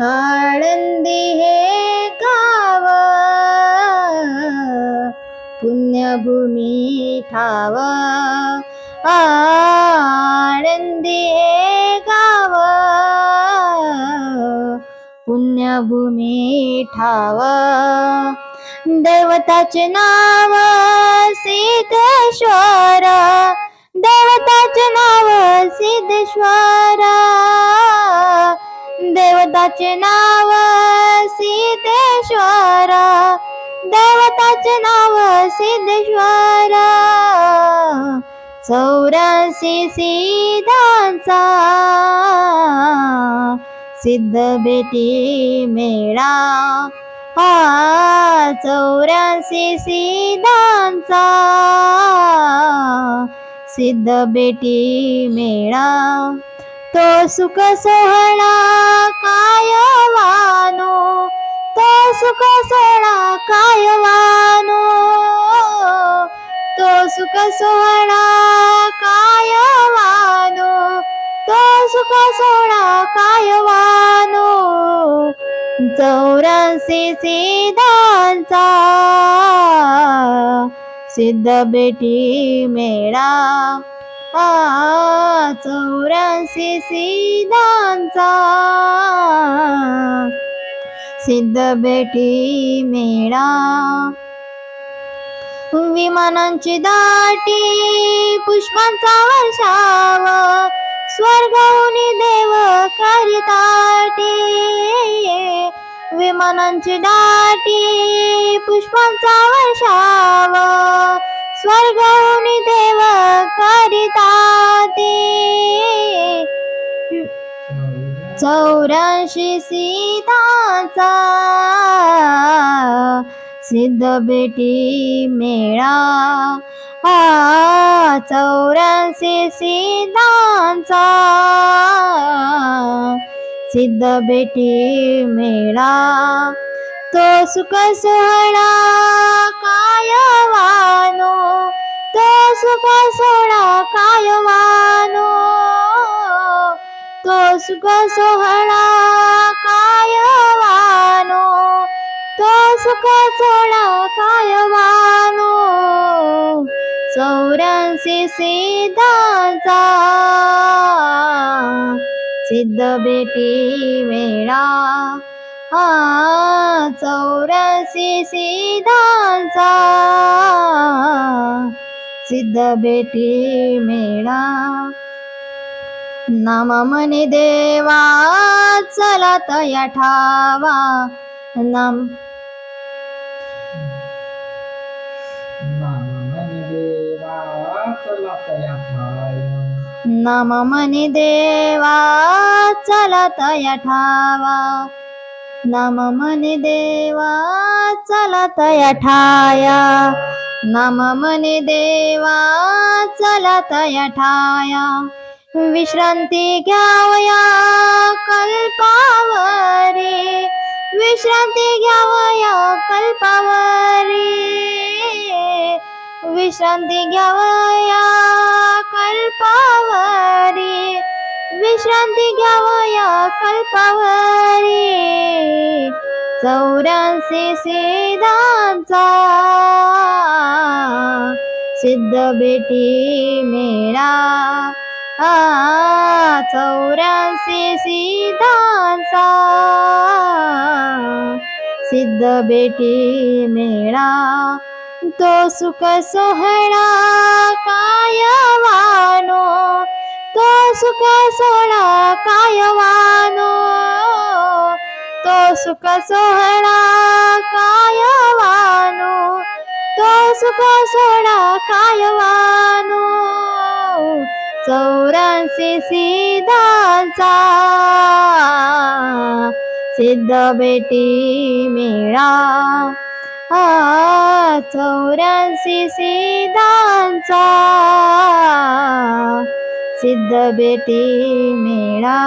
आळंदी हे गाव पुण्यभूमी ठाव. आळंदी हे गाव पुण्यभूमी ठाव. दैवताचे नाव सिद्धेश्वर दैवताचे नाव सिद्धेश्वर. देवताचे नाव सिद्धेश्वर. देवताचे नाव सिद्धेश्वर. चौऱ्याऐंशी सिद्धांचा सिद्ध बेटी मेळा. हा चौऱ्याऐंशी सिद्धांचा सिद्ध बेटी मेळा. तो सुख सोहळा काय वानो तो सुख सोहळा काय वानो तो सुख सोहळा काय वानो तो सुख सोहळा काय वानो चौऱ्याऐंशी सिद्धांचा सिद्ध बेटी मेळा आ चौऱ्याऐंशी सिद्धांचा सिद्ध बेटी मेळा. विमानांची दाटी पुष्पांचा वर्षाव. स्वर्गवनी देव करिताटी. विमानांची दाटी पुष्पांचा वर्षाव. स्वर्गहुनी देव करिताते। चौऱ्याऐंशी सीताचा सिद्ध बेटी मेळा। हा चौऱ्याऐंशी सीतांचा सिद्ध बेटी मेळा। तो सुख सोहळा काय वानो तो सुख सोहळा काय वानो तो सुख सोहळा काय वानो तो सुख सोहळा काय वानो चौऱ्याऐंशी हा चौऱ्याऐंशी सिद्धांचा. सिद्ध बेटी मेळा. नाम म्हणे देवा चला तया ठावा. नाम नाम म्हणे देवा चला तया ठावा. नाम म्हणे देवा चला तया ठाया. नाम म्हणे देवा चला तया ठाया. विश्रांती घ्यावया कल्पावरी. विश्रांती घ्यावया कल्पावरी. विश्रांती घ्यावया कल्पावरी. विश्रांती घ्यावया कल्पावरी. चौऱ्याऐंशी सिद्धांचा सिद्ध बेटी मेळा आ चौऱ्याऐंशी सिद्धांचा सिद्ध बेटी मेळा तो सुख सोहळा काय वानो सुख सोहळा काय वानो? तो सुख सोहळा काय वानो? तो सुख सोहळा काय वानो? चौऱ्याऐंशी सिद्धांचा सिद्ध बेटी मेळा. हा चौऱ्याऐंशी सिद्धांचा सिद्ध बेटी मेळा।